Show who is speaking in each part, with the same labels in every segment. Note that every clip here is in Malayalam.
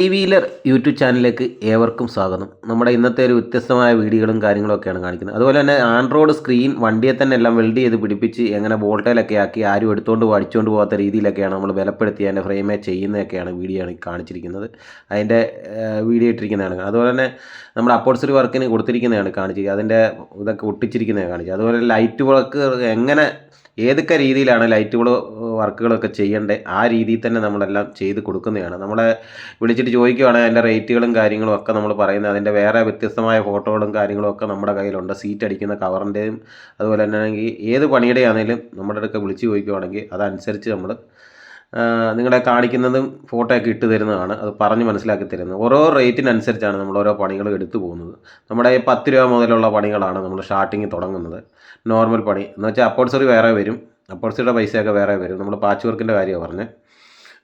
Speaker 1: ടി വീലർ യൂട്യൂബ് ചാനലിലേക്ക് ഏവർക്കും സ്വാഗതം. നമ്മുടെ ഇന്നത്തെ ഒരു വ്യത്യസ്തമായ വീഡിയോകളും കാര്യങ്ങളൊക്കെയാണ് കാണിക്കുന്നത്. അതുപോലെ തന്നെ ആൻഡ്രോയിഡ് സ്ക്രീൻ വണ്ടിയെ തന്നെ എല്ലാം വെൽഡ് ചെയ്ത് പിടിപ്പിച്ച് എങ്ങനെ ബോൾട്ടയിലൊക്കെ ആക്കി ആരും എടുത്തുകൊണ്ട് അടിച്ചുകൊണ്ട് പോകാത്ത രീതിയിലൊക്കെയാണ് നമ്മൾ ബലപ്പെടുത്തി അതിന്റെ ഫ്രെയിമേ ചെയ്യുന്നതൊക്കെയാണ് വീഡിയോ ആണ് കാണിച്ചിരിക്കുന്നത്. അതിന്റെ വീഡിയോ ഇട്ടിരിക്കുന്നതാണ്. അതുപോലെ തന്നെ നമ്മുടെ അപ്പോൾസറി വർക്കിന് കൊടുത്തിരിക്കുന്നതാണ് കാണിച്ചിരിക്കുന്നത്. അതിന്റെ ഇതൊക്കെ ഒട്ടിച്ചിരിക്കുന്നതാണ് കാണിച്ചത്. അതുപോലെ ലൈറ്റ് വർക്ക് എങ്ങനെ ഏതൊക്കെ രീതിയിലാണ് ലൈറ്റുകൾ വർക്കുകളൊക്കെ ചെയ്യേണ്ടത് ആ രീതിയിൽ തന്നെ നമ്മളെല്ലാം ചെയ്ത് കൊടുക്കുന്നതാണ്. നമ്മളെ വിളിച്ചിട്ട് ചോദിക്കുവാണെങ്കിൽ അതിന്റെ റേറ്റുകളും കാര്യങ്ങളും ഒക്കെ നമ്മൾ പറയുന്നത്. അതിന്റെ വേറെ വ്യത്യസ്തമായ ഫോട്ടോകളും കാര്യങ്ങളും ഒക്കെ നമ്മുടെ കയ്യിലുണ്ട്. സീറ്റ് അടിക്കുന്ന കവറിന്റെയും അതുപോലെ തന്നെ ആണെങ്കിൽ ഏത് പണിയുടെ ആണെങ്കിലും നമ്മുടെ അടുക്ക വിളിച്ച് ചോദിക്കുകയാണെങ്കിൽ അതനുസരിച്ച് നമ്മൾ നിങ്ങളെ കാണിക്കുന്നതും ഫോട്ടോ ഒക്കെ ഇട്ട് തരുന്നതാണ്. അത് പറഞ്ഞ് മനസ്സിലാക്കി തരുന്നത്. ഓരോ റേറ്റിനനുസരിച്ചാണ് നമ്മൾ ഓരോ പണികൾ എടുത്തു പോകുന്നത്. നമ്മുടെ ഈ പത്ത് രൂപ മുതലുള്ള പണികളാണ് നമ്മൾ സ്റ്റാർട്ടിങ് തുടങ്ങുന്നത്. നോർമൽ പണി. എന്ന് വെച്ചാൽ അപ്പോൾസറി വേറെ വരും. അപ്പോൾസറിയുടെ പൈസയൊക്കെ വേറെ വരും. നമ്മൾ പാച്ച് വർക്കിന്റെ കാര്യമാണ് പറഞ്ഞത്.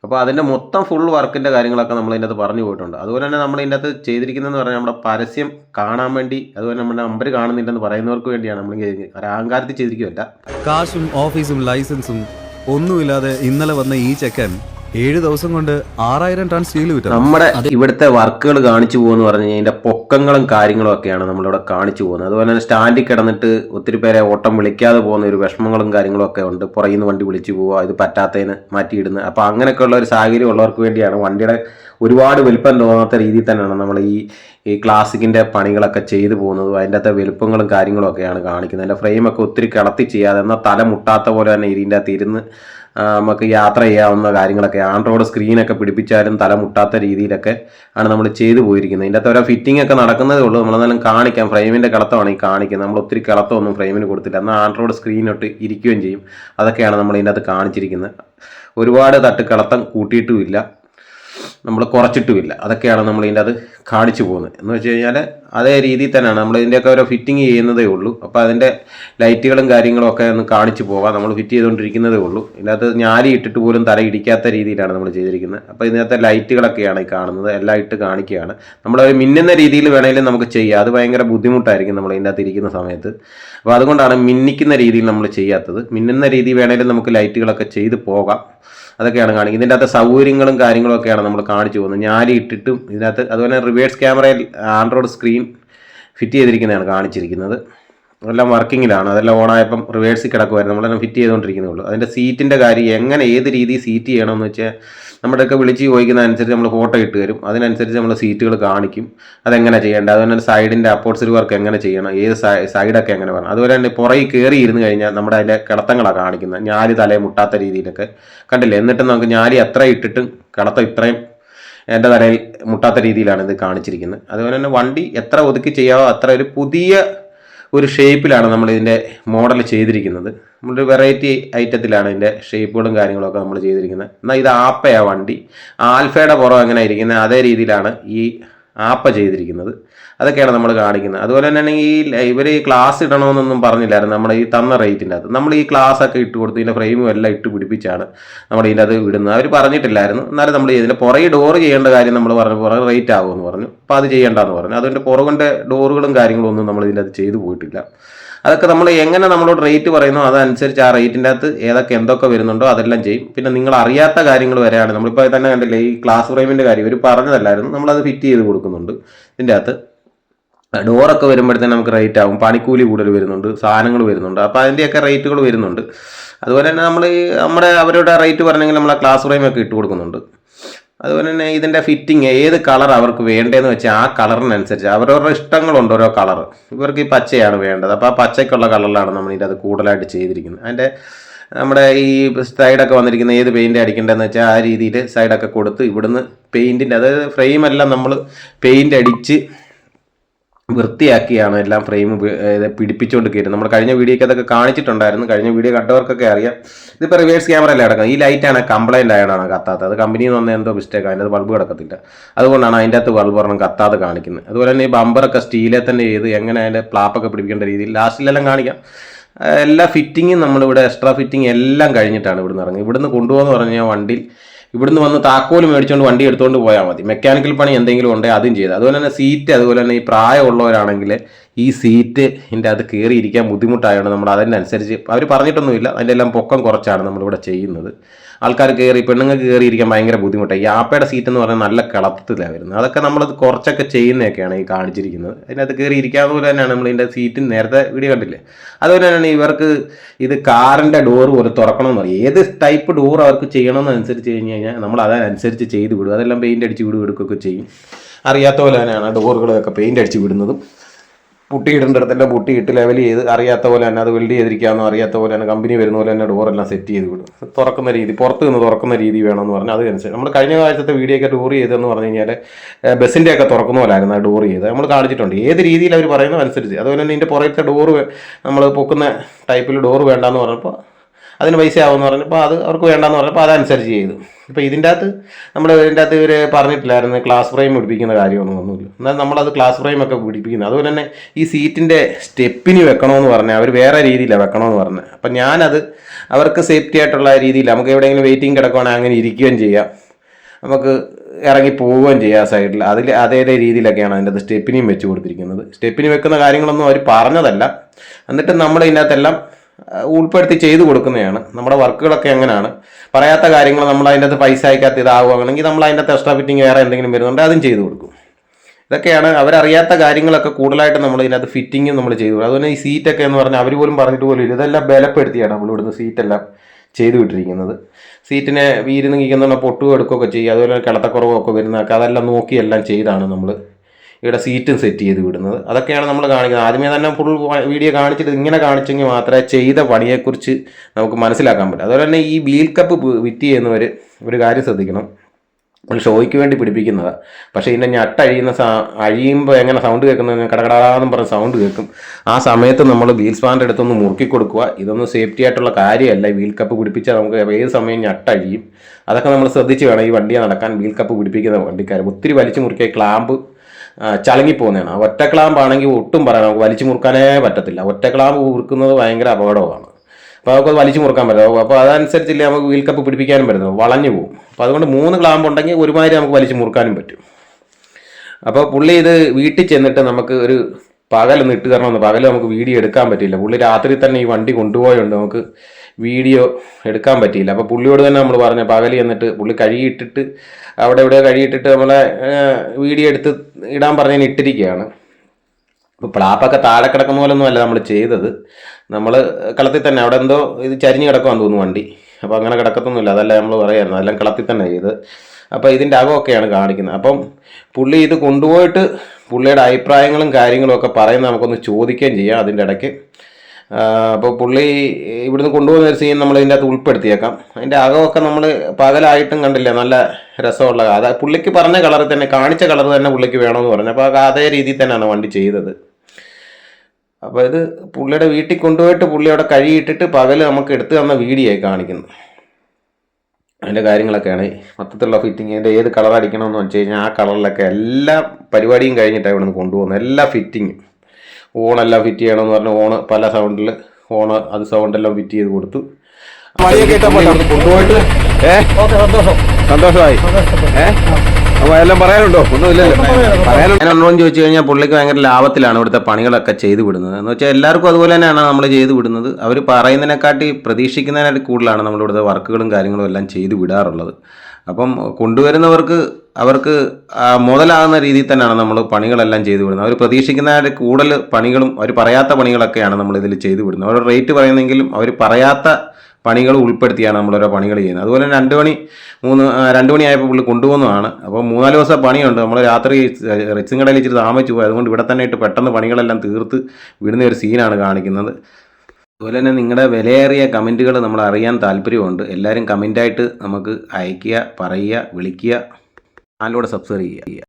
Speaker 1: അപ്പോൾ അതിന്റെ മൊത്തം ഫുൾ വർക്കിന്റെ കാര്യങ്ങളൊക്കെ നമ്മൾ ഇതിന്റെ അകത്ത് പറഞ്ഞു പോയിട്ടുണ്ട്. അതുപോലെ തന്നെ നമ്മൾ ഇതിനകത്ത് ചെയ്തിരിക്കുന്നതെന്ന് പറഞ്ഞാൽ നമ്മുടെ പരസ്യം കാണാൻ വേണ്ടി അതുപോലെ നമ്മുടെ നമ്പർ കാണുന്നില്ലെന്ന് പറയുന്നവർക്ക് വേണ്ടിയാണ് നമ്മൾ ചെയ്തിരിക്കുന്നത്. ഒരു അഹങ്കാരത്തിൽ ചെയ്തിരിക്കുമല്ല
Speaker 2: കാശും ഓഫീസും ലൈസൻസും ഒന്നുമില്ലാതെ ഇന്നലെ വന്ന ഈ ചെക്കൻ ഏഴ് ദിവസം കൊണ്ട് ആറായിരം ടൺ സ്റ്റീൽ വിറ്റു.
Speaker 1: നമ്മുടെ ഇവിടുത്തെ വർക്കുകൾ കാണിച്ചു പോകുമെന്ന് പറഞ്ഞു കഴിഞ്ഞാൽ ഇതിന്റെ പൊക്കങ്ങളും കാര്യങ്ങളും ഒക്കെയാണ് നമ്മളിവിടെ കാണിച്ചു പോകുന്നത്. അതുപോലെ തന്നെ സ്റ്റാൻഡിൽ കിടന്നിട്ട് ഒത്തിരി പേരെ ഓട്ടം വിളിക്കാതെ പോകുന്ന ഒരു വിഷമങ്ങളും കാര്യങ്ങളും ഒക്കെ ഉണ്ട്. പുറകിൽ നിന്ന് വണ്ടി വിളിച്ചു പോവുക ഇത് പറ്റാത്തതിന് മാറ്റിയിടുന്നത് അപ്പോൾ അങ്ങനെയൊക്കെയുള്ള ഒരു സാഹചര്യം ഉള്ളവർക്ക് വേണ്ടിയാണ് വണ്ടിയുടെ ഒരുപാട് വലുപ്പം തോന്നാത്ത രീതിയിൽ തന്നെയാണ് നമ്മൾ ഈ ഈ ക്ലാസിക്കിന്റെ പണികളൊക്കെ ചെയ്തു പോകുന്നതും അതിന്റെ അകത്തെ വലുപ്പങ്ങളും കാര്യങ്ങളും ഒക്കെയാണ് കാണിക്കുന്നത്. അതിന്റെ ഫ്രെയിമൊക്കെ ഒത്തിരി കിളത്തി ചെയ്യാതെ എന്നാൽ തല മുട്ടാത്ത പോലെ തന്നെ ഇതിന്റെ അകത്ത് ഇരുന്ന് നമുക്ക് യാത്ര ചെയ്യാവുന്ന കാര്യങ്ങളൊക്കെ ആൻഡ്രോയിഡ് സ്ക്രീനൊക്കെ പിടിപ്പിച്ചാലും തലമുട്ടാത്ത രീതിയിലൊക്കെ ആണ് നമ്മൾ ചെയ്തു പോയിരിക്കുന്നത്. ഇതിന്റെ അകത്ത് ഓരോ ഫിറ്റിംഗ് ഒക്കെ നടക്കുന്നതേ ഉള്ളൂ. നമ്മളെന്നാലും കാണിക്കാം. ഫ്രെയിമിന്റെ കളത്തമാണ് ഈ കാണിക്കുന്നത്. നമ്മൾ ഒത്തിരി കളത്തമൊന്നും ഫ്രെയിമിന് കൊടുത്തില്ല. എന്നാൽ ആൻഡ്രോയിഡ് സ്ക്രീനൊട്ട് ഇരിക്കുകയും ചെയ്യും. അതൊക്കെയാണ് നമ്മൾ ഇതിന്റെ അകത്ത് കാണിച്ചിരിക്കുന്നത്. ഒരുപാട് തട്ട് കളത്തം കൂട്ടിയിട്ടുമില്ല. നമ്മൾ കുറച്ചിട്ടുമില്ല. അതൊക്കെയാണ് നമ്മൾ ഇതിന്റെ അത് കാണിച്ചു പോകുന്നത്. എന്ന് വെച്ച് കഴിഞ്ഞാൽ അതേ രീതിയിൽ തന്നെയാണ്. നമ്മൾ ഇതിന്റെയൊക്കെ ഓരോ ഫിറ്റിംഗ് ചെയ്യുന്നതേ ഉള്ളൂ. അപ്പോൾ അതിന്റെ ലൈറ്റുകളും കാര്യങ്ങളും ഒക്കെ ഒന്ന് കാണിച്ചു പോകാം നമ്മൾ ഫിറ്റ് ചെയ്തുകൊണ്ടിരിക്കുന്നതേ ഉള്ളൂ. ഇതിനകത്ത് ഞാലി ഇട്ടിട്ട് പോലും തല ഇടിക്കാത്ത രീതിയിലാണ് നമ്മൾ ചെയ്തിരിക്കുന്നത്. അപ്പോൾ ഇതിനകത്തെ ലൈറ്റുകളൊക്കെയാണ് ഈ കാണുന്നത്. എല്ലാം ഇട്ട് കാണിക്കുകയാണ്. നമ്മൾ ഒരു മിന്നുന്ന രീതിയിൽ വേണമെങ്കിലും നമുക്ക് ചെയ്യാം. അത് ഭയങ്കര ബുദ്ധിമുട്ടായിരിക്കും നമ്മൾ ഇതിന്റെ അകത്ത് ഇരിക്കുന്ന സമയത്ത്. അപ്പോൾ അതുകൊണ്ടാണ് മിന്നിക്കുന്ന രീതിയിൽ നമ്മൾ ചെയ്യാത്തത്. മിന്നുന്ന രീതി വേണമെങ്കിലും നമുക്ക് ലൈറ്റുകളൊക്കെ ചെയ്ത് പോകാം. അതൊക്കെയാണ് കാണിക്കുക ഇതിന്റെ അകത്ത് സൗകര്യങ്ങളും കാര്യങ്ങളും ഒക്കെയാണ് നമ്മൾ കാണിച്ചു പോകുന്നത്. ഞാലി ഇട്ടിട്ടും ഇതിനകത്ത് അതുപോലെ റിവേഴ്സ് ക്യാമറയിൽ ആൻഡ്രോയിഡ് സ്ക്രീൻ ഫിറ്റ് ചെയ്തിരിക്കുന്നതാണ് കാണിച്ചിരിക്കുന്നത്. എല്ലാം വർക്കിങ്ങിലാണ്. അതെല്ലാം ഓണായപ്പം റിവേഴ്സിൽ കിടക്കുമായിരുന്നു നമ്മളെല്ലാം ഫിറ്റ് ചെയ്തുകൊണ്ടിരിക്കുന്നുള്ളൂ. അതിന്റെ സീറ്റിന്റെ കാര്യം എങ്ങനെ ഏത് രീതി സീറ്റ് ചെയ്യണമെന്ന് വെച്ചാൽ നമ്മുടെയൊക്കെ വിളിച്ച് ചോദിക്കുന്ന അനുസരിച്ച് നമ്മൾ ഫോട്ടോ ഇട്ട് തരും. അതിനനുസരിച്ച് നമ്മൾ സീറ്റുകൾ കാണിക്കും. അതെങ്ങനെ ചെയ്യേണ്ടത്? അതുപോലെ തന്നെ സൈഡിന്റെ അപ്പോർട്സിൽ വർക്ക് എങ്ങനെ ചെയ്യണം? ഏത് സൈഡൊക്കെ എങ്ങനെ വേണം അതുപോലെ തന്നെ പുറകിൽ കയറി ഇരുന്ന് കഴിഞ്ഞാൽ നമ്മുടെ അതിന്റെ കിടത്തങ്ങളാണ് കാണിക്കുന്നത്. ഞാലി തലയെ മുട്ടാത്ത രീതിയിലൊക്കെ. കണ്ടില്ലേ? എന്നിട്ട് നമുക്ക് ഞാലി എത്ര ഇട്ടിട്ടും കിടത്തം ഇത്രയും എന്റെ തലയിൽ മുട്ടാത്ത രീതിയിലാണ് ഇത് കാണിച്ചിരിക്കുന്നത്. അതുപോലെ തന്നെ വണ്ടി എത്ര ഒതുക്കി ചെയ്യാവോ അത്ര ഒരു പുതിയ ഒരു ഷേപ്പിലാണ് നമ്മൾ ഇതിന്റെ മോഡൽ ചെയ്തിരിക്കുന്നത്. നമ്മളൊരു വെറൈറ്റി ഐറ്റത്തിലാണ് ഇതിന്റെ ഷേപ്പുകളും കാര്യങ്ങളൊക്കെ നമ്മൾ ചെയ്തിരിക്കുന്നത്. എന്നാൽ ഇത് ആപ്പയാണ് വണ്ടി. ആൽഫയുടെ പുറം എങ്ങനെ ഇരിക്കുന്നത്? അതേ രീതിയിലാണ് ഈ ആപ്പ ചെയ്തിരിക്കുന്നത്. അതൊക്കെയാണ് നമ്മൾ കാണിക്കുന്നത്. അതുപോലെ തന്നെ ഈ ഇവർ ഈ ക്ലാസ് ഇടണമെന്നൊന്നും പറഞ്ഞില്ലായിരുന്നു. നമ്മുടെ ഈ തന്ന റേറ്റിന്റെ അത് നമ്മൾ ഈ ക്ലാസ് ഒക്കെ ഇട്ട് കൊടുത്ത് ഇതിന്റെ ഫ്രെയിമും എല്ലാം ഇട്ട് പിടിപ്പിച്ചാണ് നമ്മൾ ഇതിന്റെ അത് വിടുന്നത് അവർ പറഞ്ഞിട്ടില്ലായിരുന്നു. എന്നാലും നമ്മൾ ഇതിന്റെ പുറകെ ഡോർ ചെയ്യേണ്ട കാര്യം നമ്മൾ പറഞ്ഞു. പുറകെ റേറ്റ് ആകുമെന്ന് പറഞ്ഞു. അപ്പോൾ അത് ചെയ്യേണ്ടെന്ന് പറഞ്ഞു. അതുകൊണ്ട് പുറകിന്റെ ഡോറുകളും കാര്യങ്ങളും ഒന്നും നമ്മൾ ഇതിന്റെ അത് ചെയ്തു പോയിട്ടില്ല. അതൊക്കെ നമ്മൾ എങ്ങനെ നമ്മളോട് റേറ്റ് പറയുന്നോ അതനുസരിച്ച് ആ റേറ്റിന്റെ അകത്ത് ഏതൊക്കെ എന്തൊക്കെ വരുന്നുണ്ടോ അതെല്ലാം ചെയ്യും. പിന്നെ നിങ്ങൾ അറിയാത്ത കാര്യങ്ങൾ വരെയാണ്. നമ്മളിപ്പോൾ തന്നെ കണ്ടില്ലേ ഈ ക്ലാസ് ഫ്രെയിമിന്റെ കാര്യം ഇവർ പറഞ്ഞതല്ലായിരുന്നു. നമ്മളത് ഫിറ്റ് ചെയ്ത് കൊടുക്കുന്നുണ്ട് ഇതിന്റെ അകത്ത്. ഡോറൊക്കെ വരുമ്പോഴത്തേന് നമുക്ക് റേറ്റ് ആവും. പണിക്കൂലി കൂടുതൽ വരുന്നുണ്ട്. സാധനങ്ങൾ വരുന്നുണ്ട്. അപ്പോൾ അതിന്റെയൊക്കെ റേറ്റുകൾ വരുന്നുണ്ട്. അതുപോലെ തന്നെ നമ്മൾ നമ്മുടെ അവരുടെ റേറ്റ് പറഞ്ഞെങ്കിൽ നമ്മൾ ആ ക്ലാസ് റൂമൊക്കെ ഇട്ട് കൊടുക്കുന്നുണ്ട്. അതുപോലെ തന്നെ ഇതിന്റെ ഫിറ്റിങ് ഏത് കളർ അവർക്ക് വേണ്ടതെന്ന് വെച്ചാൽ ആ കളറിനനുസരിച്ച് അവരവരുടെ ഇഷ്ടങ്ങളുണ്ട് ഓരോ കളർ ഇവർക്ക് ഈ പച്ചയാണ് വേണ്ടത്. അപ്പോൾ ആ പച്ചയ്ക്കുള്ള കളറിലാണ് നമ്മൾ ഇതിന്റെ അത് കൂടുതലായിട്ട് ചെയ്തിരിക്കുന്നത്. അതിന്റെ നമ്മുടെ ഈ സൈഡൊക്കെ വന്നിരിക്കുന്ന ഏത് പെയിന്റ് അടിക്കേണ്ടതെന്ന് വെച്ചാൽ ആ രീതിയിൽ സൈഡൊക്കെ കൊടുത്ത് ഇവിടുന്ന് പെയിന്റിന്റെ അതായത് ഫ്രെയിമെല്ലാം നമ്മൾ പെയിന്റ് അടിച്ച് വൃത്തിയാക്കിയാണ് എല്ലാം ഫ്രെയിം പിടിപ്പിച്ചുകൊണ്ട് കയറ്റുന്നത് നമ്മൾ കഴിഞ്ഞ വീഡിയോക്ക് അതൊക്കെ കാണിച്ചിട്ടുണ്ടായിരുന്നു. കഴിഞ്ഞ വീഡിയോ കണ്ടവർക്കൊക്കെ അറിയാം. ഇതിപ്പോൾ റിവേഴ്സ് ക്യാമറ അല്ലേ കിടക്കുന്നത്? ഈ ലൈറ്റാണ് കംപ്ലൈന്റ് ആയതാണ് കത്താത്തത്. അത് കമ്പനിയിൽ നിന്ന് എന്തോ മിസ്റ്റേക്ക് അതിന്റെ അത് ബൾബ് കിടക്കത്തില്ല. അതുകൊണ്ടാണ് അതിന്റെ അകത്ത് ബൾബ് ഒരെണ്ണം കത്താതെ കാണിക്കുന്നത്. അതുപോലെ തന്നെ ഈ ബമ്പറൊക്കെ സ്റ്റീലെ തന്നെ ചെയ്ത് എങ്ങനെ അതിന്റെ പ്ലാപ്പൊക്കെ പിടിപ്പിക്കേണ്ട രീതിയിൽ ലാസ്റ്റിലെല്ലാം കാണിക്കാം. എല്ലാ ഫിറ്റിങ്ങും നമ്മളിവിടെ എക്സ്ട്രാ ഫിറ്റിംഗ് എല്ലാം കഴിഞ്ഞിട്ടാണ് ഇവിടുന്ന് ഇറങ്ങി ഇവിടുന്ന് കൊണ്ടുപോകുന്ന പറഞ്ഞാൽ വണ്ടിയിൽ ഇവിടുന്ന് വന്ന് താക്കോൽ മേടിച്ചുകൊണ്ട് വണ്ടി എടുത്തുകൊണ്ട് പോയാൽ മതി. മെക്കാനിക്കൽ പണി എന്തെങ്കിലും ഉണ്ടെങ്കിൽ അതും ചെയ്ത്. അതുപോലെ തന്നെ സീറ്റ് അതുപോലെ തന്നെ ഈ പ്രായമുള്ളവരാണെങ്കിൽ ഈ സീറ്റ് ഇതിന്റെ അത് കയറിയിരിക്കാൻ ബുദ്ധിമുട്ടായതുകൊണ്ട് നമ്മൾ അതിനനുസരിച്ച് അവർ പറഞ്ഞിട്ടൊന്നുമില്ല. അതിന്റെ എല്ലാം പൊക്കം കുറച്ചാണ് നമ്മളിവിടെ ചെയ്യുന്നത്. ആൾക്കാർ കയറി പെണ്ണുങ്ങൾക്ക് കയറിയിരിക്കാൻ ഭയങ്കര ബുദ്ധിമുട്ടാണ് ഈ ആപ്പയുടെ സീറ്റ് എന്ന് പറഞ്ഞാൽ നല്ല കളത്തിലാണ് വരുന്നത്. അതൊക്കെ നമ്മളത് കുറച്ചൊക്കെ ചെയ്യുന്നതൊക്കെയാണ് ഈ കാണിച്ചിരിക്കുന്നത്. അതിനകത്ത് കയറി ഇരിക്കാവുന്ന പോലെ തന്നെയാണ് നമ്മൾ ഇതിന്റെ സീറ്റ് നേരത്തെ വീഡിയോ കണ്ടില്ലേ? അതുപോലെ തന്നെയാണ് ഇവർക്ക് ഇത് കാറിന്റെ ഡോർ പോലെ തുറക്കണമെന്ന് പറയും. ഏത് ടൈപ്പ് ഡോർ അവർക്ക് ചെയ്യണമെന്നനുസരിച്ച് കഴിഞ്ഞ് കഴിഞ്ഞാൽ നമ്മൾ അതനുസരിച്ച് ചെയ്ത് വിടും. അതെല്ലാം പെയിന്റ് അടിച്ച് വിടും എടുക്കുകയൊക്കെ ചെയ്യും. അറിയാത്ത പോലെ തന്നെയാണ് ഡോറുകളൊക്കെ പെയിന്റ് അടിച്ച് വിടുന്നതും. പുട്ടി പുട്ടിയിട്ട് ലെവൽ ചെയ്ത് അറിയാത്ത പോലെ തന്നെ അത് വെൽഡ് ചെയ്തിരിക്കാമെന്നോ അറിയാത്ത പോലെ തന്നെ കമ്പനി വരുന്ന പോലെ തന്നെ ഡോറെല്ലാം സെറ്റ് ചെയ്ത് വിടും. തുറക്കുന്ന രീതി പുറത്ത് നിന്ന് തുറക്കുന്ന രീതി വേണമെന്ന് പറഞ്ഞാൽ അതനുസരിച്ച് നമ്മൾ കഴിഞ്ഞ കാലത്തെ വീഡിയോ ഒക്കെ ടൂർ ചെയ്തതെന്ന് പറഞ്ഞു കഴിഞ്ഞാൽ ബസ്സിന്റെ ഒക്കെ തുറക്കുന്ന പോലായിരുന്നു ആ ഡോർ ചെയ്ത് നമ്മൾ കാണിച്ചിട്ടുണ്ട്. ഏത് രീതിയിൽ അവർ പറയുന്നത് അനുസരിച്ച് അതുപോലെ തന്നെ ഇതിന്റെ പുറത്തെ ഡോറ് നമ്മൾ പൊക്കുന്ന ടൈപ്പിൽ ഡോറ് വേണ്ടാന്ന് പറഞ്ഞപ്പോൾ അതിന് പൈസ ആവുമെന്ന് പറഞ്ഞപ്പോൾ അത് അവർക്ക് വേണ്ടാന്ന് പറഞ്ഞപ്പോൾ അതനുസരിച്ച് ചെയ്തു. ഇപ്പോൾ ഇതിന്റെ അകത്ത് നമ്മൾ ഇതിന്റെ അകത്ത് ഇവർ പറഞ്ഞിട്ടില്ലായിരുന്നു ക്ലാസ് ഫ്രെയിം പിടിപ്പിക്കുന്ന കാര്യമൊന്നും ഒന്നുമില്ല. എന്നാൽ നമ്മളത് ക്ലാസ് ഫ്രെയിമൊക്കെ പിടിപ്പിക്കുന്നത്. അതുപോലെ തന്നെ ഈ സീറ്റിന്റെ സ്റ്റെപ്പിന് വെക്കണമെന്ന് പറഞ്ഞാൽ അവർ വേറെ രീതിയിലാണ് വെക്കണമെന്ന് പറഞ്ഞത് അപ്പം ഞാനത് അവർക്ക് സേഫ്റ്റി ആയിട്ടുള്ള രീതിയിൽ നമുക്ക് എവിടെയെങ്കിലും വെയിറ്റിംഗ് കിടക്കുവാണെങ്കിൽ അങ്ങനെ ഇരിക്കുകയും ചെയ്യാം. നമുക്ക് ഇറങ്ങി പോവുകയും ചെയ്യാം സൈഡിൽ അതിൽ അതേ രീതിയിലൊക്കെയാണ് അതിന്റെ അത് സ്റ്റെപ്പിനെയും വെച്ച് കൊടുത്തിരിക്കുന്നത്. സ്റ്റെപ്പിന് വെക്കുന്ന കാര്യങ്ങളൊന്നും അവർ പറഞ്ഞതല്ല. എന്നിട്ട് നമ്മൾ ഇതിനകത്തെല്ലാം ഉൾപ്പെടുത്തി ചെയ്തു കൊടുക്കുന്നതാണ്. നമ്മുടെ വർക്കുകളൊക്കെ എങ്ങനെയാണ് പറയാത്ത കാര്യങ്ങൾ നമ്മൾ അതിന്റെ അകത്ത് പൈസ അയക്കാത്ത ഇതാവുകയാണെങ്കിൽ നമ്മൾ അതിന്റെ അകത്ത് എക്സ്ട്രാ ഫിറ്റിംഗ് വേറെ എന്തെങ്കിലും വരുന്നുണ്ട് അതും ചെയ്തു കൊടുക്കും. ഇതൊക്കെയാണ് അവരറിയാത്ത കാര്യങ്ങളൊക്കെ കൂടുതലായിട്ട് നമ്മൾ ഇതിനകത്ത് ഫിറ്റിംഗ് നമ്മൾ ചെയ്തു. അതുപോലെ ഈ സീറ്റൊക്കെ എന്ന് പറഞ്ഞാൽ അവർ പോലും പറഞ്ഞിട്ട് പോലും ഇല്ല. ഇതെല്ലാം ബലപ്പെടുത്തിയാണ് നമ്മൾ ഇവിടുന്ന് സീറ്റെല്ലാം ചെയ്തു വിട്ടിരിക്കുന്നത്. സീറ്റിനെ വീരുന്ന് കഴിക്കുന്ന പൊട്ടു എടുക്കുകയൊക്കെ ചെയ്യുക അതുപോലെ കിളത്തക്കുറവൊക്കെ വരുന്നതൊക്കെ അതെല്ലാം നോക്കി എല്ലാം ചെയ്താണ് നമ്മൾ ഇവിടെ സീറ്റും സെറ്റ് ചെയ്ത് വിടുന്നത്. അതൊക്കെയാണ് നമ്മൾ കാണിക്കുന്നത്. ആദ്യമേ തന്നെ ഫുൾ വീഡിയോ കാണിച്ചിട്ട് ഇങ്ങനെ കാണിച്ചെങ്കിൽ മാത്രമേ ചെയ്ത പണിയെക്കുറിച്ച് നമുക്ക് മനസ്സിലാക്കാൻ പറ്റും. അതുപോലെ തന്നെ ഈ വീൽ കപ്പ് വിറ്റ് ചെയ്യുന്നവർ ഒരു കാര്യം ശ്രദ്ധിക്കണം. നമ്മൾ ഷോയ്ക്ക് വേണ്ടി പിടിപ്പിക്കുന്നതാണ് പക്ഷേ ഇതിന്റെ ഞട്ടഴിയുന്ന സാ അഴിയുമ്പോൾ എങ്ങനെ സൗണ്ട് കേൾക്കുന്നത്? കടകടാന്നും പറഞ്ഞ സൗണ്ട് കേൾക്കും. ആ സമയത്ത് നമ്മൾ വീൽ സ്പാന്റെ അടുത്തൊന്ന് മുറുക്കി കൊടുക്കുക. ഇതൊന്നും സേഫ്റ്റി ആയിട്ടുള്ള കാര്യമല്ല. വീൽ കപ്പ് പിടിപ്പിച്ചാൽ നമുക്ക് ഏത് സമയം ഞട്ടഴിയും അതൊക്കെ നമ്മൾ ശ്രദ്ധിച്ച് വേണം ഈ വണ്ടിയെ നടക്കാൻ വീൽ കപ്പ് പിടിപ്പിക്കുന്ന വണ്ടിക്കാർ ഒത്തിരി വലിച്ചു മുറുക്കിയ ക്ലാമ്പ് ചളുങ്ങിപ്പോകുന്നതാണ്. ആ ഒറ്റ ആണെങ്കിൽ ഒട്ടും പറയാം നമുക്ക് വലിച്ചു മുറുക്കാനേ പറ്റത്തില്ല. ഒറ്റ ക്ലാമ്പ് ഭയങ്കര അപകടമാണ്. അപ്പോൾ നമുക്ക് വലിച്ചു മുറുക്കാൻ പറ്റും അപ്പോൾ അതനുസരിച്ചില്ലേ നമുക്ക് വീൽ കപ്പ് പിടിപ്പിക്കാനും പറ്റുന്നത്. വളഞ്ഞു പോകും. അപ്പോൾ അതുകൊണ്ട് മൂന്ന് ക്ലാമ്പ് ഉണ്ടെങ്കിൽ ഒരുമാതിരി നമുക്ക് വലിച്ചു മുറുക്കാനും പറ്റും. അപ്പോൾ പുള്ളി ഇത് വീട്ടിൽ ചെന്നിട്ട് നമുക്ക് ഒരു പകലൊന്ന് ഇട്ട് തരണമെന്ന്. പകൽ നമുക്ക് വീഡിയോ എടുക്കാൻ പറ്റില്ല. പുള്ളി രാത്രി തന്നെ ഈ വണ്ടി കൊണ്ടുപോയുണ്ട് നമുക്ക് വീഡിയോ എടുക്കാൻ പറ്റിയില്ല. അപ്പോൾ പുള്ളിയോട് തന്നെ നമ്മൾ പറഞ്ഞു പകൽ എന്നിട്ട് പുള്ളി കഴുകിയിട്ടിട്ട് അവിടെ ഇവിടെ കഴുകിയിട്ടിട്ട് നമ്മളെ വീഡിയോ എടുത്ത് ഇടാൻ പറഞ്ഞതിന് ഇട്ടിരിക്കുകയാണ്. ഇപ്പോൾ പ്ലാപ്പൊക്കെ താഴെ കിടക്കുന്ന പോലൊന്നും അല്ല നമ്മൾ ചെയ്തത്. നമ്മൾ കളത്തിൽ തന്നെ അവിടെ എന്തോ ഇത് ചരിഞ്ഞ് കിടക്കുവാന്ന് തോന്നുന്നു വണ്ടി. അപ്പോൾ അങ്ങനെ കിടക്കത്തൊന്നുമില്ല. അതല്ല നമ്മൾ പറയായിരുന്നു. അതെല്ലാം കളത്തിൽ തന്നെ ചെയ്ത്. അപ്പോൾ ഇതിന്റെ അകമൊക്കെയാണ് കാണിക്കുന്നത്. അപ്പം പുള്ളി ഇത് കൊണ്ടുപോയിട്ട് പുള്ളിയുടെ അഭിപ്രായങ്ങളും കാര്യങ്ങളും ഒക്കെ പറയുന്നത് നമുക്കൊന്ന് ചോദിക്കുകയും ചെയ്യാം അതിന്റെ ഇടയ്ക്ക്. അപ്പോൾ പുള്ളി ഇവിടുന്ന് കൊണ്ടുപോകുന്ന ഒരു സീൻ നമ്മൾ ഇതിന്റെ അകത്ത് ഉൾപ്പെടുത്തിയേക്കാം. അതിന്റെ അകമൊക്കെ നമ്മൾ പകലായിട്ടും കണ്ടില്ല. നല്ല രസമുള്ള അത് പുള്ളിക്ക് പറഞ്ഞ കളറിൽ തന്നെ കാണിച്ച കളർ തന്നെ പുള്ളിക്ക് വേണമെന്ന് പറഞ്ഞു. അപ്പോൾ അതേ രീതിയിൽ തന്നെയാണ് വണ്ടി ചെയ്തത്. അപ്പോൾ ഇത് പുള്ളിയുടെ വീട്ടിൽ കൊണ്ടുപോയിട്ട് പുള്ളി അവിടെ കഴുകിയിട്ടിട്ട് പകൽ നമുക്ക് എടുത്തു തന്ന വീഡിയോ കാണിക്കുന്നത് അതിന്റെ കാര്യങ്ങളൊക്കെയാണ്. മൊത്തത്തിലുള്ള ഫിറ്റിങ് അതിന്റെ ഏത് കളർ അടിക്കണമെന്ന് വെച്ച് കഴിഞ്ഞാൽ ആ കളറിലൊക്കെ എല്ലാ പരിപാടിയും കഴിഞ്ഞിട്ടാണ് ഇവിടെ നിന്ന് കൊണ്ടുപോകുന്നത്. എല്ലാ ഫിറ്റിങ്ങും ഓണെല്ലാം ഫിറ്റ് ചെയ്യണമെന്ന് പറഞ്ഞ് ഓണ് പല സൗണ്ടിൽ ഓണ് അത് സൗണ്ടെല്ലാം ഫിറ്റ് ചെയ്ത് കൊടുത്തു. കൊണ്ടുപോയിട്ട്
Speaker 2: സന്തോഷമായി. എല്ലാം പറയാനുണ്ടോ? ഒന്നുമില്ലല്ലോ. പറയാനുണ്ടോ.
Speaker 1: ഞാനുണ്ടോന്ന് ചോദിച്ചു കഴിഞ്ഞാൽ പുള്ളിക്ക് ഭയങ്കര ലാഭത്തിലാണ് ഇവിടുത്തെ പണികളൊക്കെ ചെയ്തു വിടുന്നത്. എന്ന് വെച്ചാൽ എല്ലാവർക്കും അതുപോലെ തന്നെയാണ് നമ്മൾ ചെയ്തു വിടുന്നത്. അവർ പറയുന്നതിനെക്കാട്ടി പ്രതീക്ഷിക്കുന്നതിനായിട്ട് കൂടുതലാണ് നമ്മൾ ഇവിടുത്തെ വർക്കുകളും കാര്യങ്ങളും എല്ലാം ചെയ്തു വിടാറുള്ളത്. അപ്പം കൊണ്ടുവരുന്നവർക്ക് അവർക്ക് മുതലാകുന്ന രീതിയിൽ തന്നെയാണ് നമ്മൾ പണികളെല്ലാം ചെയ്തു വിടുന്നത്. അവർ പ്രതീക്ഷിക്കുന്നതിന്റെ കൂടുതൽ പണികളും അവർ പറയാത്ത പണികളൊക്കെയാണ് നമ്മൾ ഇതിൽ ചെയ്തു വിടുന്നത്. അവരുടെ റേറ്റ് പറയുന്നെങ്കിലും അവർ പറയാത്ത പണികൾ ഉൾപ്പെടുത്തിയാണ് നമ്മൾ ഓരോ പണികൾ ചെയ്യുന്നത്. അതുപോലെ രണ്ട് മണി മൂന്ന് രണ്ട് രണ്ട് മണിയായപ്പോൾ പുള്ളി കൊണ്ടുപോകുന്നതാണ്. അപ്പോൾ മൂന്നാൽ ദിവസം പണിയുണ്ട്. നമ്മൾ രാത്രി റിച്ചും കടയിൽ ഇച്ചിരി താമസിച്ചു പോയി. അതുകൊണ്ട് ഇവിടെ തന്നെ ഇട്ട് പെട്ടെന്ന് പണികളെല്ലാം തീർത്ത് വിടുന്ന ഒരു സീനാണ് കാണിക്കുന്നത്. അതുപോലെ തന്നെ നിങ്ങളുടെ വിലയേറിയ കമന്റുകൾ നമ്മൾ അറിയാൻ താല്പര്യമുണ്ട്. എല്ലാവരും കമന്റായിട്ട് നമുക്ക് അയയ്ക്കുക പറയുക വിളിക്കുക. ചാനലിലൂടെ സബ്സ്ക്രൈബ് ചെയ്യുക.